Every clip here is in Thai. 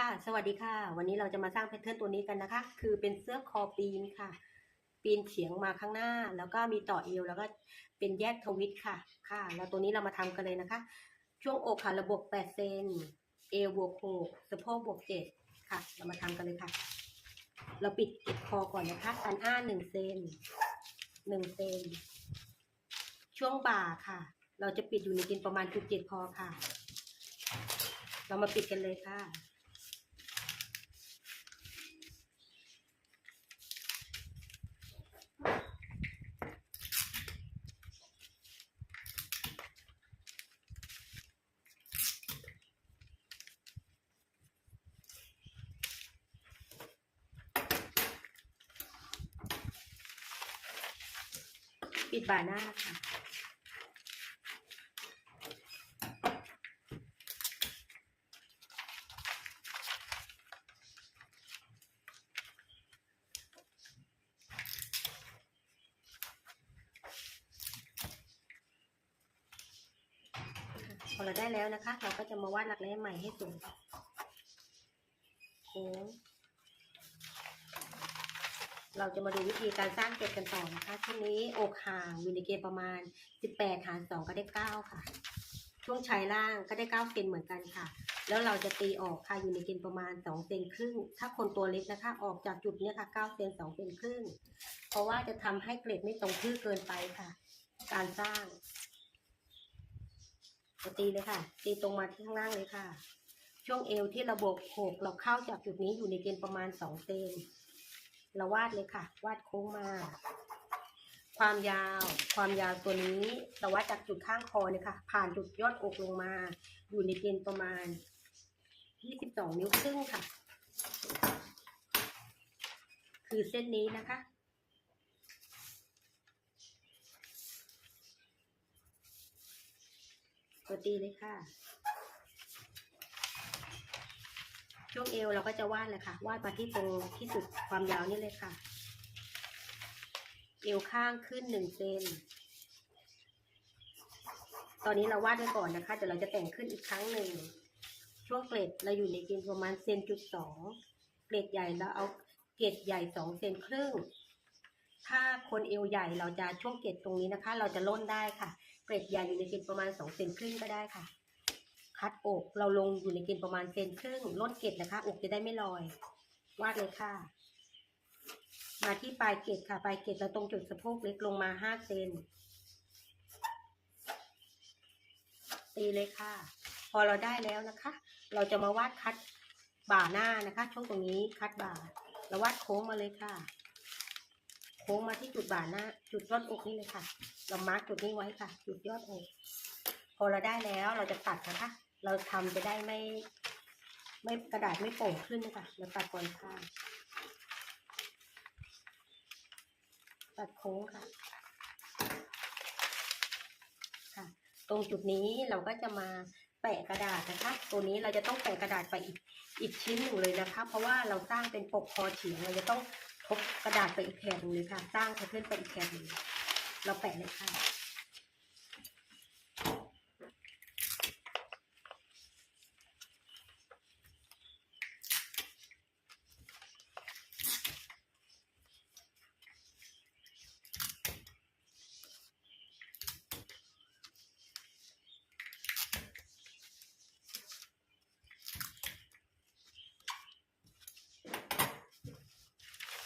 ค่ะสวัสดีค่ะ วันนี้เราจะมาสร้างแพทเทิร์นตัวนี้กันนะคะ คือเป็นเสื้อคอปีนค่ะ ปีนเฉียงมาข้างหน้า แล้วก็มีต่อเอวแล้วก็เป็นแยกทวิตค่ะ ค่ะ แล้วตัวนี้เรามาทำกันเลยนะคะ ช่วงอกค่ะระบบ8เซนเอวบวก6สะโพกบวก7ค่ะ เรามาทำกันเลยค่ะ เราปิดเก็บคอก่อนนะคะการอ้า1เซน1เซนช่วงบ่าค่ะ เราจะปิดอยู่ในกินประมาณจุดเจ็ดพอค่ะ เรามาปิดกันเลยค่ะ ปิด บาน้าค่ะ พอเราได้แล้วนะคะ เราก็จะมาวาดหลักแร้ใหม่ให้สวยโค้ง เราจะมาดูวิธีการสร้างเกล็ดกันต่อนะคะช่วงนี้อกห่างอยู่ในเกณฑ์ประมาณ 18 หาร 2 ก็ได้ 9 ค่ะ ช่วงชายล่างก็ได้ 9 เซนเหมือนกันค่ะ แล้วเราจะตีออกค่ะอยู่ในเกณฑ์ประมาณ 2 เซนครึ่ง ถ้าคนตัวเล็กนะคะ ออกจากจุดนี้ค่ะ 9 เซน 2 เซนครึ่ง เพราะว่าจะทำให้เกล็ดไม่ตรงทื่อเกินไปค่ะ การสร้างตีเลยค่ะ ตีตรงมาที่ข้างล่างเลยค่ะ ช่วงเอวที่ระบบหกเราเข้าจากจุดนี้อยู่ในเกณฑ์ประมาณสองเซน เราวาดเลยค่ะ วาดโค้งมา ความยาว ความยาวตัวนี้เราวัดจากจุดข้างคอเนี่ยค่ะ ผ่านจุดยอดอกลงมา อยู่ในเกณฑ์ประมาณยี่สิบสองนิ้วครึ่งค่ะ คือเส้นนี้นะคะตัวตีเลยค่ะ ช่วงเอวเราก็จะวาดเลยค่ะ วาดมาที่ตรงที่สุดความยาวนี่เลยค่ะ เอวข้างขึ้นหนึ่งเซน ตอนนี้เราวาดไว้ก่อนนะคะ เดี๋ยวเราจะแต่งขึ้นอีกครั้งหนึ่ง ช่วงเกล็ดเราอยู่ในเกณฑ์ประมาณเซนจุดสอง เกล็ดใหญ่เราเอาเกล็ดใหญ่สองเซนครึ่ง ถ้าคนเอวใหญ่เราจะช่วงเกล็ดตรงนี้นะคะ เราจะล่นได้ค่ะ เกรดใหญ่อยู่ในเกณฑ์ประมาณสองเซนครึ่งก็ได้ค่ะ คัดอกเราลงอยู่ในเกณฑ์ประมาณเซนครึ่งลดเกตนะคะ อกจะได้ไม่ลอย วาดเลยค่ะ มาที่ปลายเกตค่ะ ปลายเกตเราตรงจุดสะโพกเล็กลงมาห้าเซนตีเลยค่ะ พอเราได้แล้วนะคะ เราจะมาวาดคัดบ่าหน้านะคะ ช่วงตรงนี้คัดบ่าเราวาดโค้งมาเลยค่ะ โค้งมาที่จุดบ่าหน้า จุดยอดอกนี่เลยค่ะ เรามาร์กจุดนี้ไว้ค่ะ จุดยอดอกพอเราได้แล้วเราจะตัดนะคะ เราทำจะได้ไม่ ไม่กระดาษไม่โป่งขึ้นนะคะเราตัดก่อนค่ะตัดโค้งค่ะค่ะ ตรงจุดนี้เราก็จะมาแปะกระดาษนะคะ ตัวนี้เราจะต้องแปะกระดาษไปอีกอีกชิ้นหนึ่งเลยนะคะ เพราะว่าเราสร้างเป็นปกคอเฉียงเราจะต้องทบกระดาษไปอีกแถบหนึงเลยค่ะ สร้างแพทเทิร์นไปอีกแถบหนึ่งเราแปะเลยค่ะ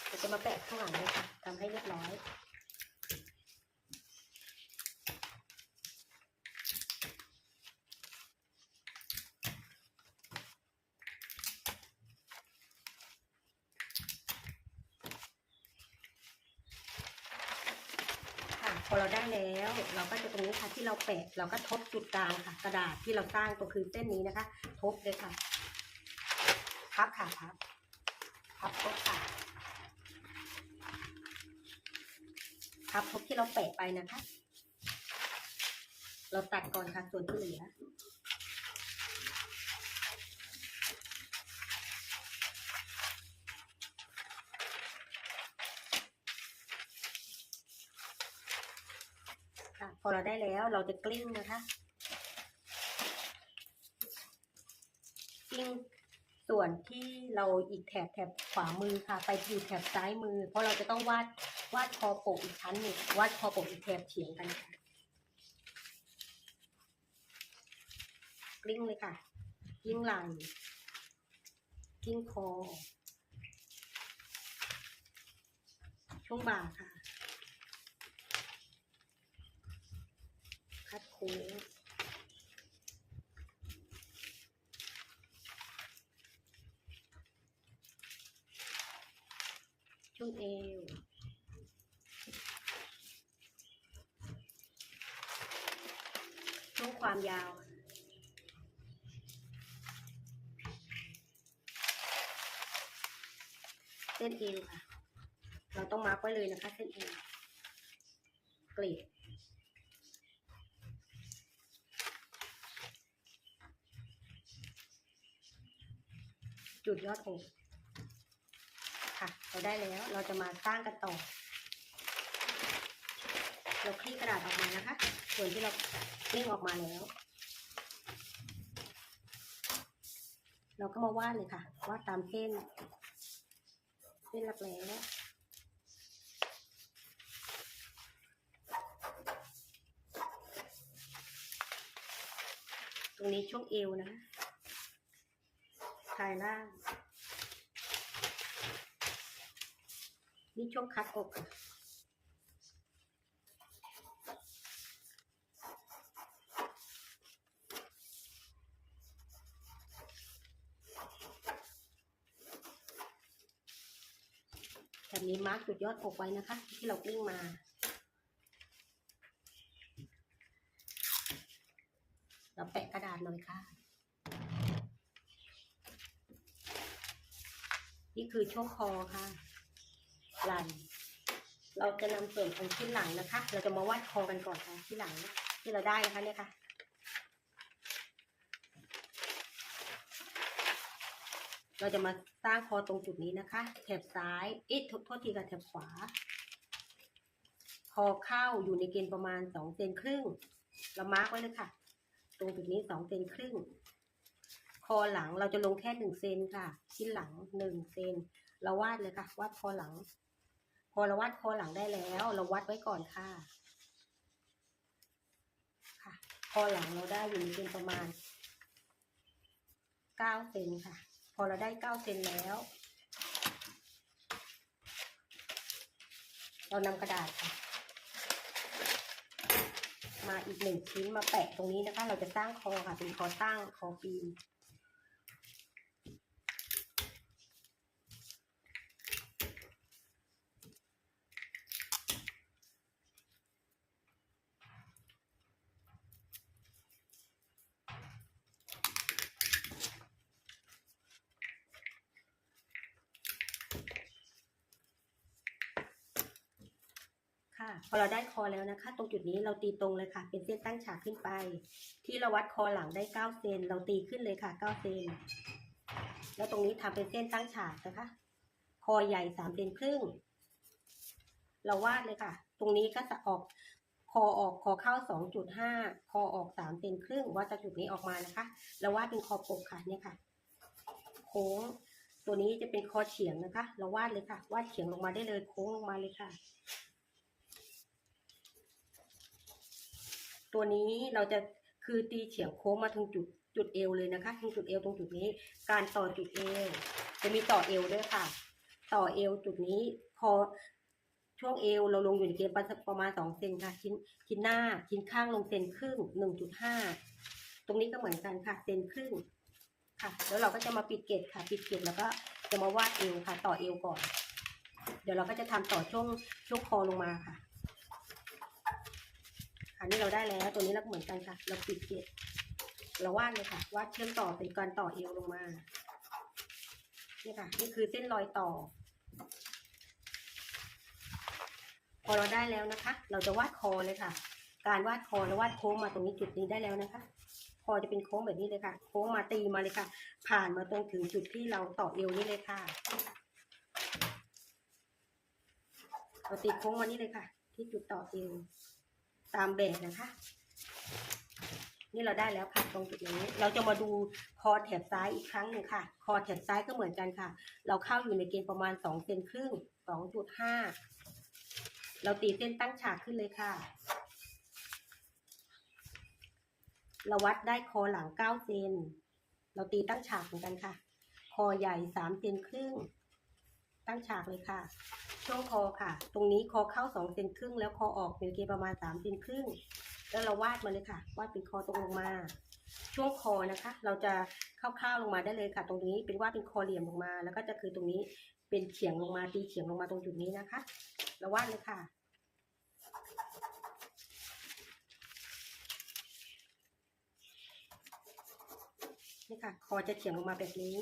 เราจะมาแปะข้างหลังเลยค่ะทำให้เรียบร้อย ค่ะ พอเราได้แล้ว เราก็จะตรงนี้ค่ะที่ เราแปะเราก็ทบจุดกลางค่ะ กระดาษที่เราสร้างตัวคือเส้นนี้นะคะ ทบเลยค่ะ พับค่ะพับ พับทบค่ะ พับทบที่เราแปะไปนะคะ เราตัดก่อนค่ะส่วนที่เหลือ พอเราได้แล้วเราจะกลิ้งนะคะกลิ้งส่วนที่เราอีกแถบแถบขวามือค่ะ ไปอยู่แถบซ้ายมือ เพราะเราจะต้องวาดวาดคอปกอีกชั้นหนึ่งวาดคอปกอีกแถบเฉียงกันค่ะกลิ้งเลยค่ะกลิ้งไหล่กลิ้งคอช่วงบ่าค่ะ คัดโค้งช่วงเอวช่วงความยาวเส้นเอวค่ะ เราต้องมาร์กไว้เลยนะคะเส้นเอวเกลีด จุดยอดอกค่ะ เราได้แล้วเราจะมาสร้างกันต่อ เราคลี่กระดาษออกมานะคะ ส่วนที่เราคลี่ออกมาแล้ว เราก็มาวาดเลยค่ะวาดตามเส้นเส้นรักแร้ตรงนี้ช่วงเอวนะ ชายล่าง นี่ช่วงคัดอกแบบนี้มาร์กจุดยอดอกไว้นะคะ ที่เรากลิ้งมาเราแปะกระดาษหน่อยค่ะ นี่คือช่วงคอค่ะไหล่เราจะนำส่วนของที่หลังนะคะ เราจะมาวาดคอกันก่อนค่ะที่หลังที่เราได้นะคะเนี่ยค่ะเราจะมาสร้างคอตรงจุดนี้นะคะ แถบซ้ายเอ๊ะโทษทษทีค่ะแถบขวา คอเข้าอยู่ในเกณฑ์ประมาณสองเซนครึ่ง เรามาร์กไว้เลยค่ะ ตรงจุดนี้สองเซนครึ่ง คอหลังเราจะลงแค่หนึ่งเซนค่ะ ชิ้นหลังหนึ่งเซนเราวาดเลยค่ะ วาดคอหลัง พอเราวาดคอหลังได้แล้ว เราวัดไว้ก่อนค่ะ ค่ะ คอหลังเราได้อยู่ในเกณฑ์ประมาณเก้าเซนค่ะ พอเราได้เก้าเซนแล้ว เรานำกระดาษค่ะมาอีกหนึ่งชิ้นมาแปะตรงนี้นะคะ เราจะสร้างคอค่ะ เป็นคอตั้งคอปีน พอเราได้คอแล้วนะคะ ตรงจุดนี้เราตีตรงเลยค่ะ เป็นเส้นตั้งฉากขึ้นไป ที่เราวัดคอหลังได้เก้าเซน เราตีขึ้นเลยค่ะเก้าเซน แล้วตรงนี้ทำเป็นเส้นตั้งฉากนะคะ คอใหญ่สามเซนครึ่ง เราวาดเลยค่ะ ตรงนี้ก็จะออกคอออกคอเข้าสองจุดห้าคอออกสามเซนครึ่งวัดจากจุดนี้ออกมานะคะ เราวาดเป็นคอปกค่ะเนี่ยค่ะ โค้งตัวนี้จะเป็นคอเฉียงนะคะ เราวาดเลยค่ะ วาดเฉียงลงมาได้เลย โค้งลงมาเลยค่ะ ตัวนี้เราจะคือตีเฉียงโค้งมาถึงจุดจุดเอวเลยนะคะถึงจุดเอวตรงจุดนี้ การต่อจุดเอวจะมีต่อเอวด้วยค่ะ ต่อเอวจุดนี้พอช่วงเอวเราลงอยู่ในเกณฑ์ประมาณสองเซนค่ะ ชิ้นชิ้นหน้าชิ้นข้างลงเซนครึ่งหนึ่งจุดห้าตรงนี้ก็เหมือนกันค่ะเซนครึ่งค่ะ แล้วเราก็จะมาปิดเกตค่ะ ปิดเกตแล้วก็จะมาวาดเอวค่ะ ต่อเอวก่อน เดี๋ยวเราก็จะทำต่อช่วงช่วงคอลงมาค่ะ นนี้เราได้แล้ว ตัวนี้เราก็เหมือนกันค่ะ เราปิดเกล็ดเราวาดเลยค่ะ วาดเชื่อมต่อเป็นการต่อเอวลงมา นี่ค่ะ นี่คือเส้นรอยต่อ พอเราได้แล้วนะคะ เราจะวาดคอเลยค่ะ การวาดคอเราวาดโค้งมาตรงนี้จุดนี้ได้แล้วนะคะ คอจะเป็นโค้งแบบนี้เลยค่ะ โค้งมาตีมาเลยค่ะ ผ่านมาตรงถึงจุดที่เราต่อเอวนี่เลยค่ะเราติดโค้งมานี่เลยค่ะ ที่จุดต่อเอว ตามแบบนะคะ นี่เราได้แล้วค่ะตรงจุดนี้ เราจะมาดูคอแถบซ้ายอีกครั้งหนึ่งค่ะ คอแถบซ้ายก็เหมือนกันค่ะ เราเข้าอยู่ในเกณฑ์ประมาณสองเซนครึ่งสองจุดห้าเราตีเส้นตั้งฉากขึ้นเลยค่ะ เราวัดได้คอหลังเก้าเซน เราตีตั้งฉากเหมือนกันค่ะ คอใหญ่สามเซนครึ่ง ตั้งฉากเลยค่ะ ช่วงคอค่ะ ตรงนี้คอเข้าสองเซนครึ่งแล้วคอออกเป็นเกประมาณสามเซนครึ่ง แล้วเราวาดมาเลยค่ะ วาดเป็นคอตรงลงมา ช่วงคอนะคะ เราจะคร่าวๆลงมาได้เลยค่ะ ตรงนี้เป็นวาดเป็นคอเหลี่ยมลงมา แล้วก็จะคือตรงนี้เป็นเฉียงลงมาตีเฉียงลงมาตรงจุดนี้นะคะ เราวาดเลยค่ะนี่ค่ะ คอจะเฉียงลงมาแบบนี้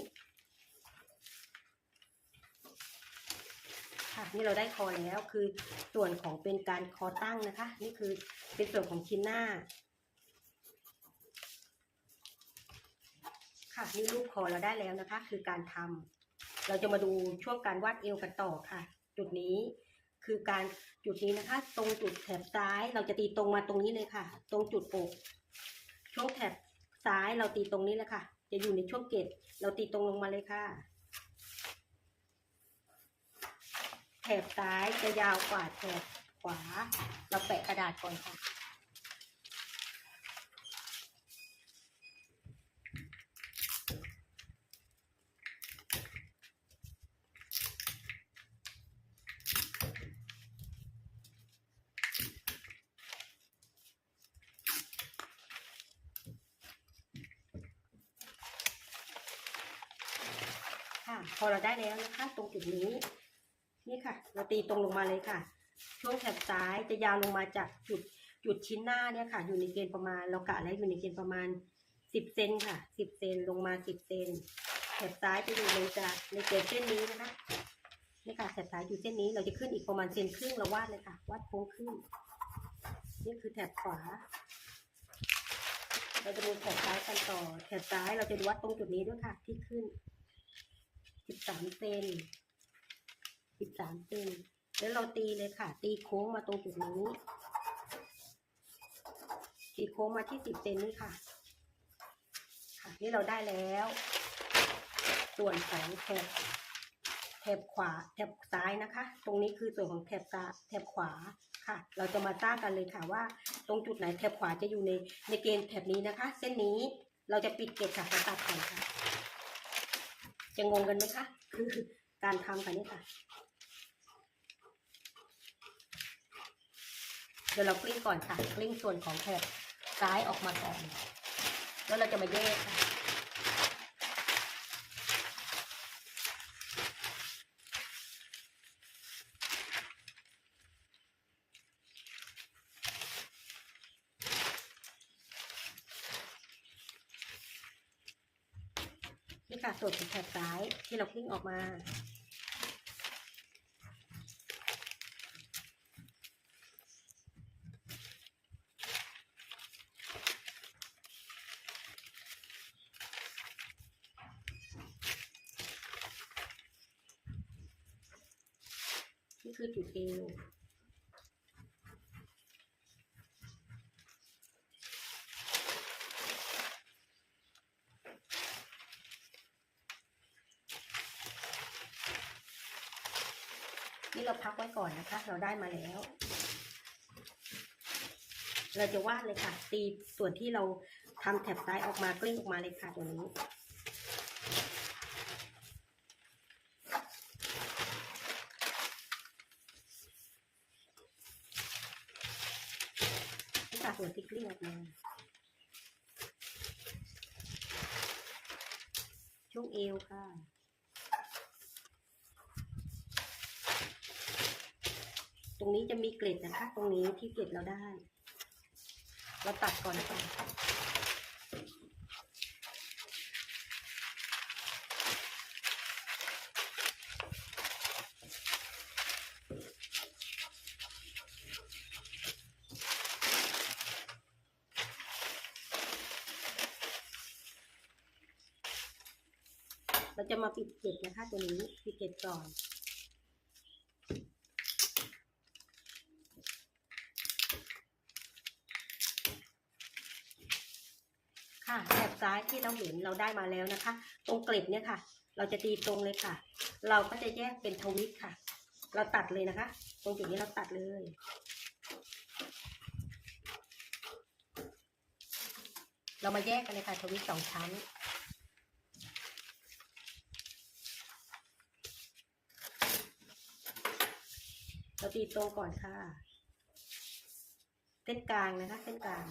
ค่ะ นี่เราได้คอแล้วคือส่วนของเป็นการคอตั้งนะคะ นี่คือเป็นส่วนของชิ้นหน้า ค่ะนี่รูปคอเราได้แล้วนะคะ คือการทำเราจะมาดูช่วงการวาดเอวกันต่อค่ะ จุดนี้คือการจุดนี้นะคะ ตรงจุดแถบซ้ายเราจะตีตรงมาตรงนี้เลยค่ะ ตรงจุดอกช่วงแถบซ้ายเราตีตรงนี้เลยค่ะ จะอยู่ในช่วงเกตเราตีตรงลงมาเลยค่ะ แถบซ้ายจะยาวกว่าแถบขวา เราแปะกระดาษก่อนค่ะ ค่ะ พอเราได้แล้วนะคะ ตรงจุดนี้ นี่ค่ะ เราตีตรงลงมาเลยค่ะ ช่วงแถบซ้ายจะยาวลงมาจากจุดจุดชิ้นหน้าเนี่ยค่ะ อยู่ในเกณฑ์ประมาณเรากะแล้วอยู่ในเกณฑ์ประมาณสิบเซนค่ะสิบเซนลงมาสิบเซนแถบซ้ายจะอยู่ในจากในเกณฑ์เส้นนี้นะคะนี่ค่ะแถบซ้ายอยู่เส้นนี้เราจะขึ้นอีกประมาณเซนครึ่งเราวาดเลยค่ะวาดโค้งขึ้นนี่คือแถบขวาเราจะดูแถบซ้ายกันต่อแถบซ้ายเราจะวัดตรงจุดนี้ด้วยค่ะ ที่ขึ้นสิบสามเซน สิบสามเซนแล้วเราตีเลยค่ะ ตีโค้งมาตรงจุดนี้ตีโค้งมาที่สิบเซนนี่ค่ะ ค่ะ นี่เราได้แล้ว ส่วนของแถบแถบขวาแถบซ้ายนะคะ ตรงนี้คือส่วนของแถบซ้ายแถบขวาค่ะ เราจะมาสร้างกันเลยค่ะว่า ตรงจุดไหนแถบขวาจะอยู่ในในเกณฑ์แถบนี้นะคะ เส้นนี้เราจะปิดเกตค่ะเราตัดก่อนค่ะ จะงงกันไหมคะ คือการทำค่ะนี่ค่ะ ดี๋ยวเรากลิ้งก่อนค่ะกลิ้งส่วนของแถบซ้ายออกมาก่อน แล้วเราจะมาแยกค่ะนี่ค่ะส่วนของแถบซ้ายที่เรากลิ้งออกมา นี่คือจุดเอวนี่เราพักไว้ก่อนนะคะ เราได้มาแล้ว เราจะวาดเลยค่ะ ตีส่วนที่เราทำแถบซ้ายออกมากลิ้งออกมาเลยค่ะตัวนี้ เกลือดเลยช่วงเอวค่ะตรงนี้จะมีเกล็ดนะคะ ตรงนี้ที่เกล็ดเราได้ เราตัดก่อนค่ะเราจะมา ปิดเกล็ดนะคะตัวนี้ปิดเกล็ดก่อนนซ้ายที่เราเห็นเราได้มาแล้วนะคะ ตรงเกล็ดเนี่ยค่ะ เราจะตีตรงเลยค่ะ เราก็จะแยกเป็นทวิตค่ะ เราตัดเลยนะคะ ตรงจุดนี้เราตัดเลยเรามาแยกกันเลยค่ะทวิตสองชั้น เราตีตรงก่อนค่ะ เส้นกลางนะคะ เส้นกลาง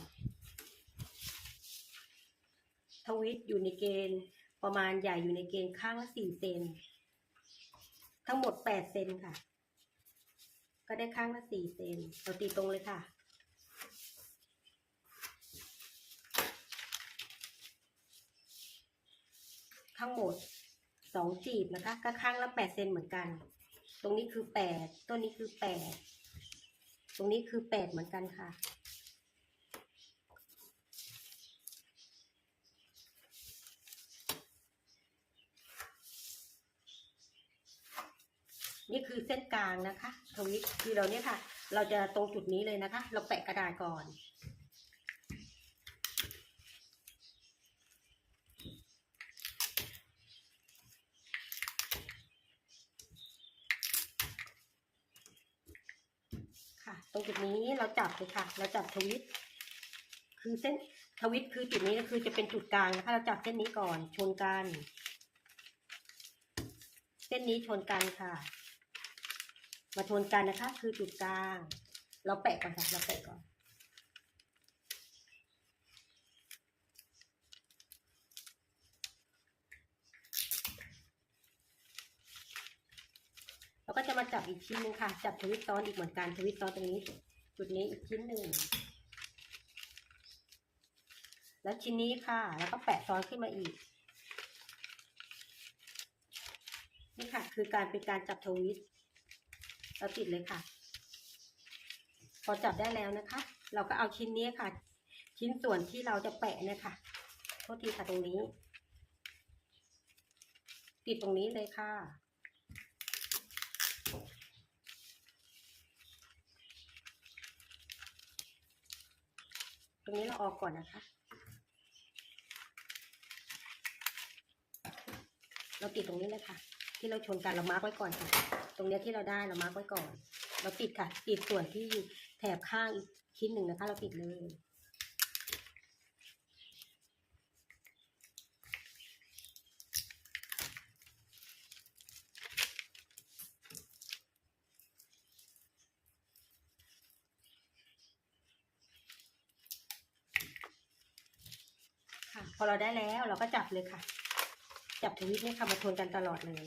ทวิตอยู่ในเกณฑ์ประมาณใหญ่อยู่ในเกณฑ์ข้างละสี่เซน ทั้งหมดแปดเซนค่ะ ก็ได้ข้างละสี่เซนเราตีตรงเลยค่ะทั้งหมดสองจีบนะคะก็ข้างละแปดเซนเหมือนกัน ตรงนี้คือแปดต้นนี้คือแปดตรงนี้คือแปดเหมือนกันค่ะ นี่คือเส้นกลางนะคะทวิตคือเราเนี่ยค่ะ เราจะตรงจุดนี้เลยนะคะ เราแปะกระดาษก่อน รงจุดนี้เราจับเลยค่ะ เราจับทวิต คือเส้นทวิตคือจุดนี้ก็คือจะเป็นจุดกลางนะคะ เราจับเส้นนี้ก่อน ชนกัน เส้นนี้ชนกันค่ะ มาชนกันนะคะ คือจุดกลาง เราแปะก่อนค่ะ เราแปะก่อน ก็จะมาจับอีกชิ้นหนึงค่ะ จับทวิตซ้อนอีกเหมือนกันทวิตซ้อนตรงนี้ จุดนี้อีกชิ้นหนึ่งแล้วชิ้นนี้ค่ะ แล้วก็แปะซ้อนขึ้นมาอีก นี่ค่ะ คือการเป็นการจับทวิตเราติดเลยค่ะ พอจับได้แล้วนะคะ เราก็เอาชิ้นนี้ค่ะ ชิ้นส่วนที่เราจะแปะเนี่ยค่ะโทษทีค่ะตรงนี้ ติดตรงนี้เลยค่ะ ตรงนี้เราออกก่อนนะคะ เราติดตรงนี้เลยค่ะ ที่เราชนกันเรามาร์กไว้ก่อนค่ะ ตรงนี้ที่เราได้เรามาร์กไว้ก่อน เราติดค่ะ ติดส่วนที่แถบข้างอีกชิ้นหนึ่งนะคะ เราติดเลย พอเราได้แล้วเราก็จับเลยค่ะ จับทวิตเนี่ยค่ะมาทวนกันตลอดเลย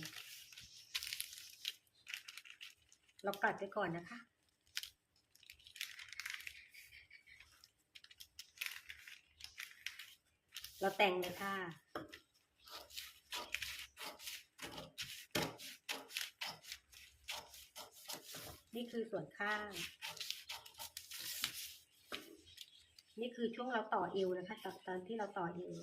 เรากัดไว้ก่อนนะคะเราแต่งเลยค่ะ นี่คือส่วนข้าง นี่คือช่วงเราต่อเอวนะคะตอนตอนที่เราต่อเอว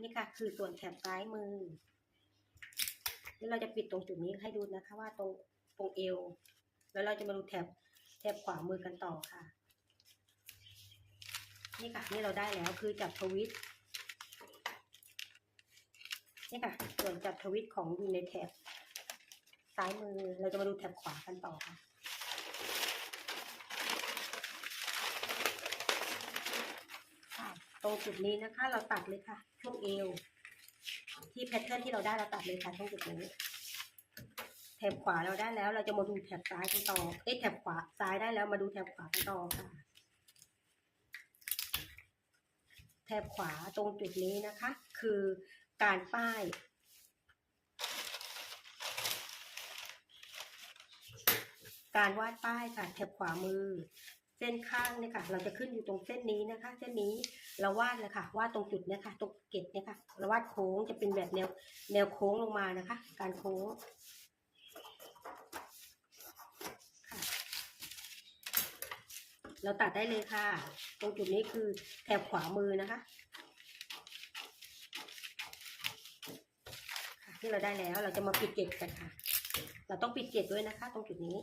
นี่ค่ะ คือส่วนแถบซ้ายมือ นี่เราจะปิดตรงจุดนี้ให้ดูนะคะ ว่าตรงตรงเอว แล้วเราจะมาดูแถบแถบขวามือกันต่อค่ะ นี่ค่ะ นี่เราได้แล้วคือจับทวิต นี่ค่ะ ส่วนจับทวิตของอยู่ในแถบซ้ายมือเราจะมาดูแถบขวากันต่อค่ะตรงจุดนี้นะคะ เราตัดเลยค่ะช่วงเอว ที่แพทเทิร์นที่เราได้เราตัดเลยค่ะช่วงจุดนี้แถบขวาเราได้แล้ว เราจะมาดูแถบซ้ายกันต่อเอ้แถบขวาซ้ายได้แล้วมาดูแถบขวากันต่อค่ะ แถบขวาตรงจุดนี้นะคะ คือ การป้าย การวาดป้ายค่ะแถบขวามือ เส้นข้างเนี่ยค่ะ เราจะขึ้นอยู่ตรงเส้นนี้นะคะ เส้นนี้เราวาดเลยค่ะ วาดตรงจุดเนี่ยค่ะ ตรงเกล็ดเนี่ยค่ะ เราวาดโค้งจะเป็นแบบแนวแนวโค้งลงมานะคะ การโค้งค่ะเราตัดได้เลยค่ะ ตรงจุดนี้คือแถบขวามือนะคะค่ะ ที่เราได้แล้วเราจะมาปิดเกล็ดกันค่ะ เราต้องปิดเกล็ดด้วยนะคะ ตรงจุดนี้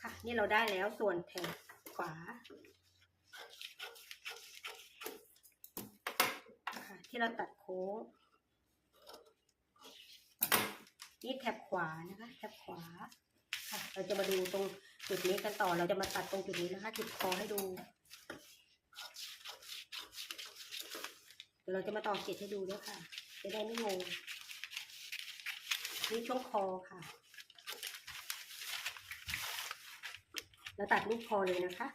ค่ะ นี่เราได้แล้วส่วนแถบขวาค่ะที่เราตัดโค้งนี่แถบขวานะคะ แถบขวาค่ะ เราจะมาดูตรง จุดนี้กันต่อเราจะมาตัดตรงจุดนี้นะคะ จุดคอให้ดูเดี๋ยวเราจะมาต่อเกล็ดให้ดูด้วยค่ะ จะได้ไม่งงนี่ช่วงคอค่ะ เราตัดลูกคอเลยนะคะ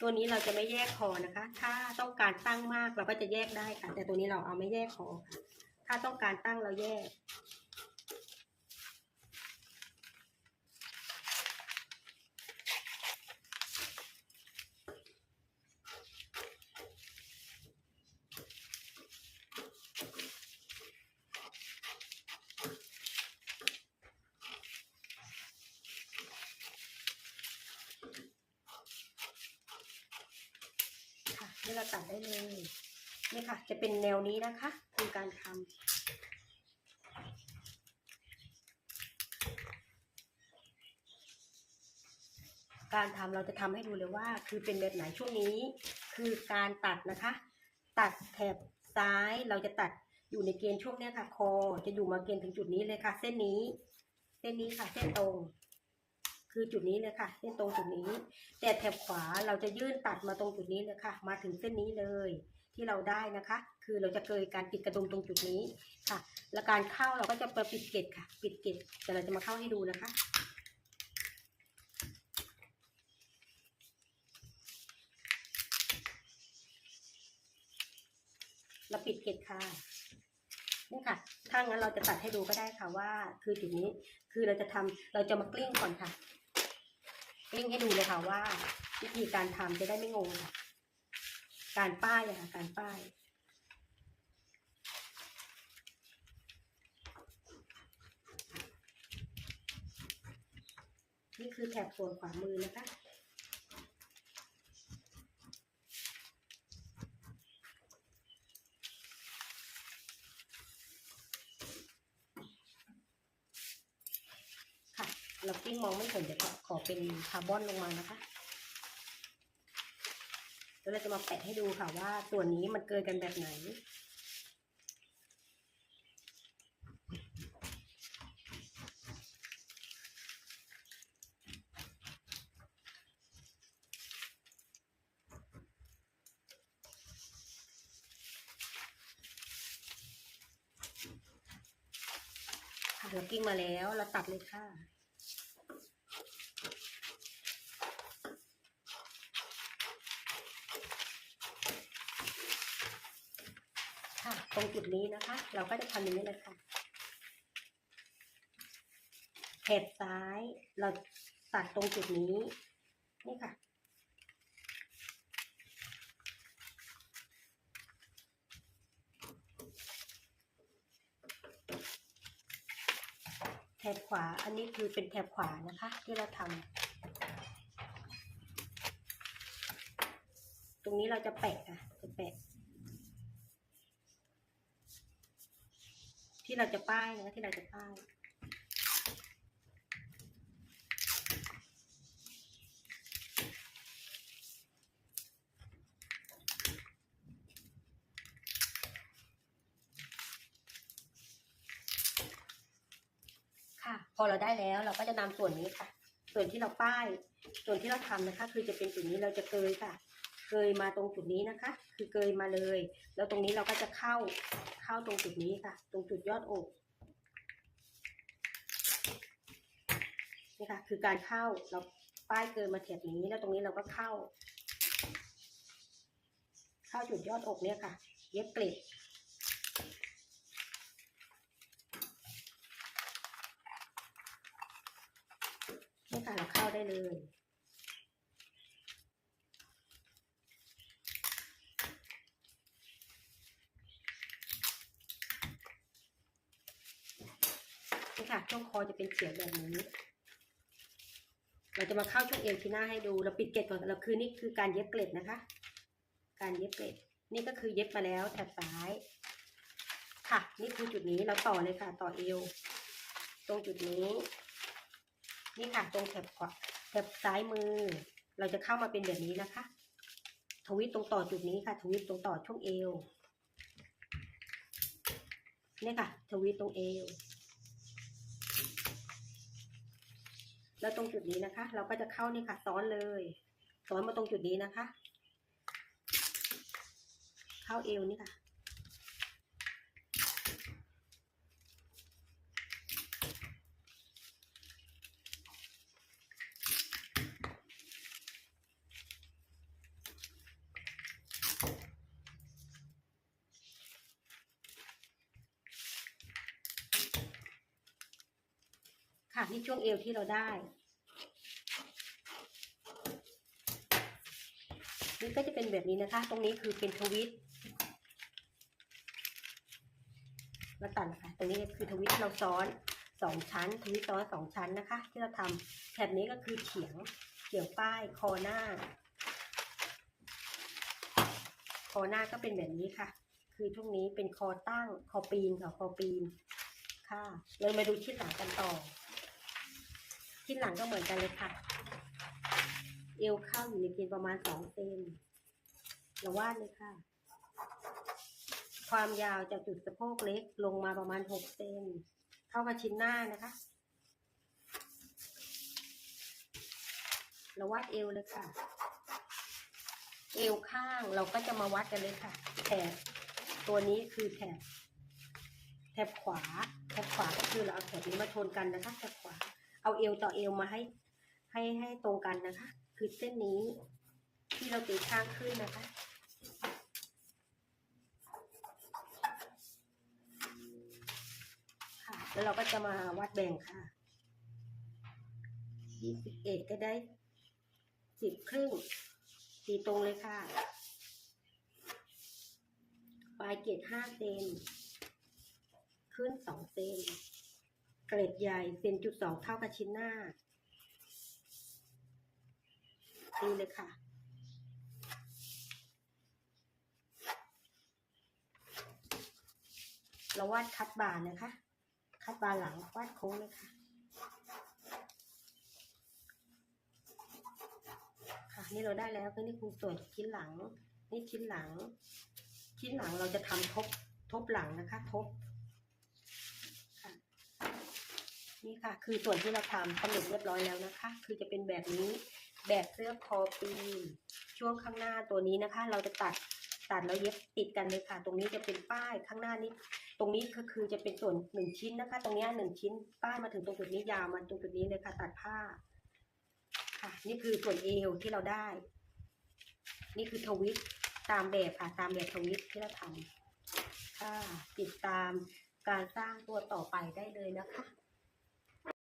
ตัวนี้เราจะไม่แยกคอนะคะ ถ้าต้องการตั้งมากเราก็จะแยกได้ค่ะ แต่ตัวนี้เราเอาไม่แยกคอค่ะ ถ้าต้องการตั้งเราแยกี่เราตัดได้เลยนี่ค่ะ จะเป็นแนวนี้นะคะคือการทำการทำเราจะทำให้ดูเลยว่า คือเป็นแบบไหนช่วงนี้ คือการตัดนะคะ ตัดแถบซ้ายเราจะตัดอยู่ในเกณฑ์ช่วงนี้ค่ะ คอจะอยู่มาเกณฑ์ถึงจุดนี้เลยค่ะ เส้นนี้ เส้นนี้ค่ะ เส้นตรง คือจุดนี้เลยค่ะเส้นตรงจุดนี้ แต่แถบขวาเราจะยื่นตัดมาตรงจุดนี้เลยค่ะ มาถึงเส้นนี้เลย ที่เราได้นะคะ คือเราจะเกยการปิดกระดุมตรงจุดนี้ค่ะ และการเข้าเราก็จะไปปิดเกล็ดค่ะ ปิดเกล็ดแต่เราจะมาเข้าให้ดูนะคะเราปิดเกล็ดค่ะนี่ค่ะ ถ้างั้นเราจะตัดให้ดูก็ได้ค่ะว่า คือจุดนี้ คือเราจะทำเราจะมากลิ้งก่อนค่ะ กลิ้งให้ดูเลยค่ะว่าวิธีการทำจะได้ไม่งง การป้ายอะค่ะการป้ายนี่คือแถบส่วนขวามือนะคะ ค่ะ เรากิ้งมองไม่เห็นเดี๋ยวขอเป็นคาร์บอนลงมานะคะแล้วเราจะมาแปะให้ดูค่ะว่าส่วนนี้มันเกินกันแบบไหนค่ะเรากิ้งมาแล้วเราตัดเลยค่ะ ตรงจุดนี้นะคะ เราก็จะทำอย่างนี้เลยค่ะแถบซ้ายเราตัดตรงจุดนี้นี่ค่ะ แถบขวาอันนี้คือเป็นแถบขวานะคะ ที่เราทำตรงนี้เราจะแปะค่ะจะแปะ ที่เราจะป้ายนะที่เราจะป้าย ค่ะ พอเราได้แล้วเราก็จะนำส่วนนี้ค่ะ ส่วนที่เราป้าย ส่วนที่เราทำนะคะ คือจะเป็นจุดนี้เราจะเกยค่ะเกยมาตรงจุดนี้นะคะ คือเกยมาเลย แล้วตรงนี้เราก็จะเข้า เข้าตรงจุดนี้ค่ะ ตรงจุดยอดอกนี่ค่ะ คือการเข้าเราป้ายเกินมาแถบนี้แล้วตรงนี้เราก็เข้า เข้าจุดยอดอกเนี่ยค่ะ เย็บเกล็ด นี่ค่ะเราเข้าได้เลย ค่ะ ช่วงคอจะเป็นเฉียงแบบนี้ เราจะมาเข้าช่วงเอวที่หน้าให้ดู เราปิดเกล็ดก่อนเราคือนี่คือการเย็บเกล็ดนะคะ การเย็บเกล็ด นี่ก็คือเย็บมาแล้วแถบซ้าย ค่ะ นี่คือจุดนี้เราต่อเลยค่ะ ต่อเอว ตรงจุดนี้ นี่ค่ะ ตรงแถบขวาแถบซ้ายมือ เราจะเข้ามาเป็นแบบนี้นะคะ ทวิตตรงต่อจุดนี้ค่ะ ทวิตตรงต่อช่วงเอวนี่ค่ะ ทวิตตรงเอว แล้วตรงจุดนี้นะคะ เราก็จะเข้านี่ค่ะ ซ้อนเลยซ้อนมาตรงจุดนี้นะคะ เข้าเอวนี่ค่ะ ค่ะนี่ช่วงเอวที่เราได้ นี่ก็จะเป็นแบบนี้นะคะ ตรงนี้คือเป็นทวิตมาตัดนะคะตรงนี้คือทวิตเราซ้อนสองชั้น ทวิตซ้อนสองชั้นนะคะ ที่เราทำแถบนี้ก็คือเฉียงเฉียงป้ายคอหน้า คอหน้าก็เป็นแบบนี้ค่ะ คือช่วงนี้เป็นคอตั้งคอปีนค่ะคอปีนค่ะ เลยมาดูชิ้นหลังกันต่อ ชิ้นหลังก็เหมือนกันเลยค่ะ เอวเข้าอยู่ในเกณฑ์ประมาณสองเซนเราวาดเลยค่ะ ความยาวจากจุดสะโพกเล็กลงมาประมาณหกเซนเท่ากับชิ้นหน้านะคะเราวาดเอวเลยค่ะ เอวข้างเราก็จะมาวัดกันเลยค่ะ แถบตัวนี้คือแถบแถบขวา แถบขวาก็คือเราเอาแถบนี้มาชนกันนะคะ แถบขวา เอาเอวต่อเอวมาให้ให้ให้ตรงกันนะคะ คือเส้นนี้ที่เราตีข้างขึ้นนะคะ ค่ะ แล้วเราก็จะมาวัดแบ่งค่ะยี่สิบเอ็ดก็ได้สิบครึ่งตีตรงเลยค่ะ ปลายเกรดห้าเซน ขึ้นสองเซน เกรดใหญ่เซนจุดสองเท่ากับชิ้นหน้าตีเลยค่ะ เราวาดคัดบาร์นะคะ คัดบาร์หลังวาดโค้งเลยค่ะค่ะ นี่เราได้แล้วก็นี่คือส่วนชิ้นหลัง นี่ชิ้นหลัง ชิ้นหลังเราจะทำทบทบหลังนะคะ ทบ ค่ะ นี่ค่ะ คือส่วนที่เราทำสำเร็จเรียบร้อยแล้วนะคะ คือจะเป็นแบบนี้แบบเสื้อคอปีนช่วงข้างหน้าตัวนี้นะคะ เราจะตัดตัดแล้วเย็บติดกันเลยค่ะ ตรงนี้จะเป็นป้ายข้างหน้านี้ ตรงนี้ก็คือจะเป็นส่วนหนึ่งชิ้นนะคะ ตรงนี้หนึ่งชิ้น ป้ายมาถึงตรงจุดนี้ยาวมาตรงจุดนี้เลยค่ะ ตัดผ้า ค่ะ นี่คือส่วนเอวที่เราได้ นี่คือทวิตตามแบบค่ะ ตามแบบทวิตที่เราทำค่ะติดตามการสร้างตัวต่อไปได้เลยนะคะ